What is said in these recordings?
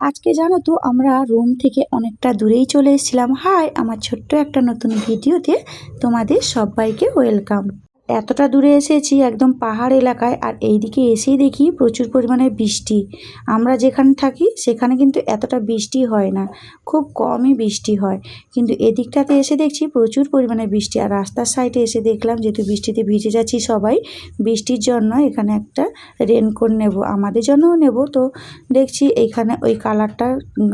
আজকে জানো তো, আমরা রুম থেকে অনেকটা দূরেই চলে এসেছিলাম। হাই, আমার ছোট্ট একটা নতুন ভিডিওতে তোমাদের সবাইকে ওয়েলকাম। এতটা দূরে এসেছি একদম পাহাড় এলাকায় আর এইদিকে এসেই দেখি প্রচুর পরিমাণে বৃষ্টি। আমরা যেখানে থাকি সেখানে কিন্তু এতটা বৃষ্টি হয় না, খুব কমই বৃষ্টি হয়। কিন্তু এদিকটাতে এসে দেখছি প্রচুর পরিমাণে বৃষ্টি আর রাস্তার সাইডে এসে দেখলাম যেহেতু বৃষ্টিতে ভিজে যাচ্ছি সবাই, বৃষ্টির জন্য এখানে একটা রেনকোট নেব, আমাদের জন্যও নেব। তো দেখছি এইখানে ওই কালারটা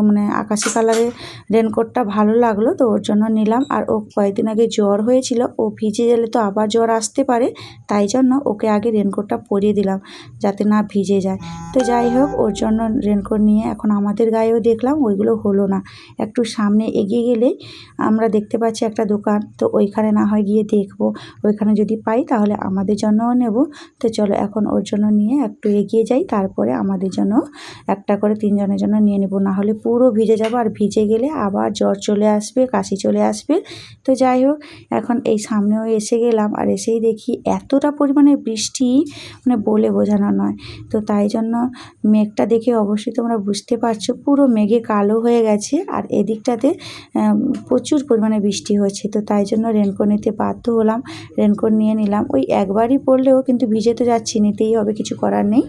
মানে আকাশি কালারের রেনকোটটা ভালো লাগল, তো ওর জন্য নিলাম। আর ও কয়েকদিন আগে জ্বর হয়েছিল, ও ভিজে গেলে তো আবার জ্বর আসতে পারে তাই জন্য ওকে আগে রেনকোটটা পরিয়ে দিলাম যাতে না ভিজে যায়। তো যাই হোক, ওর জন্য রেনকোট নিয়ে এখন আমাদের গায়েও দেখলাম, ওইগুলো হলো না। একটু সামনে এগিয়ে গেলে আমরা দেখতে পাচ্ছি একটা দোকান, তো ওইখানে না হয় গিয়ে দেখব। ওইখানে যদি পাই তাহলে আমাদের জন্যও নেব। তো চলো এখন ওর জন্য নিয়ে একটু এগিয়ে যাই, তারপরে আমাদের জন্য একটা করে তিনজনের জন্য নিয়ে নেব। না হলে পুরো ভিজে যাব আর ভিজে গেলে আবার জ্বর চলে আসবে, কাশি চলে আসবে। তো যাই হোক, এখন এই সামনেও এসে গেলাম আর এসেই দেখি এতটা পরিমাণে বৃষ্টি মানে বলে বোঝানো নয়। তো তাই জন্য মেঘটা দেখে অবশ্যই তোমরা বুঝতে পারছ। পুরো মেঘে কালো হয়ে গেছে আর এদিকটাতে প্রচুর পরিমাণে বৃষ্টি হচ্ছে। তো তাই জন্য রেনকোট নিতে বাধ্য হলাম। রেনকোট নিয়ে নিলাম। ওই একবারই পড়লেও কিন্তু ভিজে তো যাচ্ছি, নিতেই হবে, কিছু করার নেই।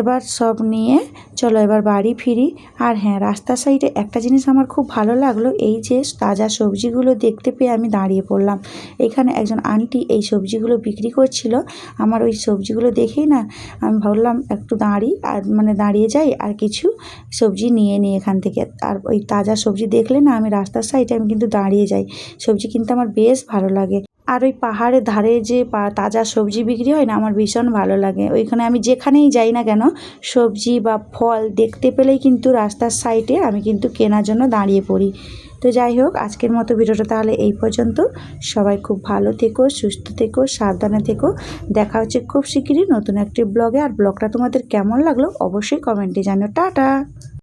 এবার সব নিয়ে চলো এবার বাড়ি ফিরি। আর হ্যাঁ রাস্তার সাইডে একটা জিনিস আমার খুব ভালো লাগল, এই যে তাজা সবজিগুলো দেখতে পেয়ে আমি দাঁড়িয়ে পড়লাম। এখানে একজন আন্টি এই সবজিগুলো বিক্রি করছিল। আমার ওই সবজিগুলো দেখেই না আমি ভাবলাম একটু দাঁড়ি, আর মানে দাঁড়িয়ে যাই আর কিছু সবজি নিয়ে নিই এখান থেকে। আর ওই তাজা সবজি দেখলে না আমি রাস্তার সাইডে আমি কিন্তু দাঁড়িয়ে যাই। সবজি কিন্তু আমার বেশ ভালো লাগে। আর ওই পাহাড়ের ধারে যে তাজা সবজি বিক্রি হয় না, আমার ভীষণ ভালো লাগে। ওইখানে আমি যেখানেই যাই না কেন, সবজি বা ফল দেখতে পেলেই কিন্তু রাস্তার সাইডে আমি কিন্তু কেনার জন্য দাঁড়িয়ে পড়ি। তো যাই হোক, আজকের মতো ভিডিওটা তাহলে এই পর্যন্ত। সবাই খুব ভালো থেকো, সুস্থ থেকো, সাবধানে থেকো। দেখা হচ্ছে খুব শিগগিরই নতুন একটি ব্লগে আর ব্লগটা তোমাদের কেমন লাগল অবশ্যই কমেন্টে জানো টাটা!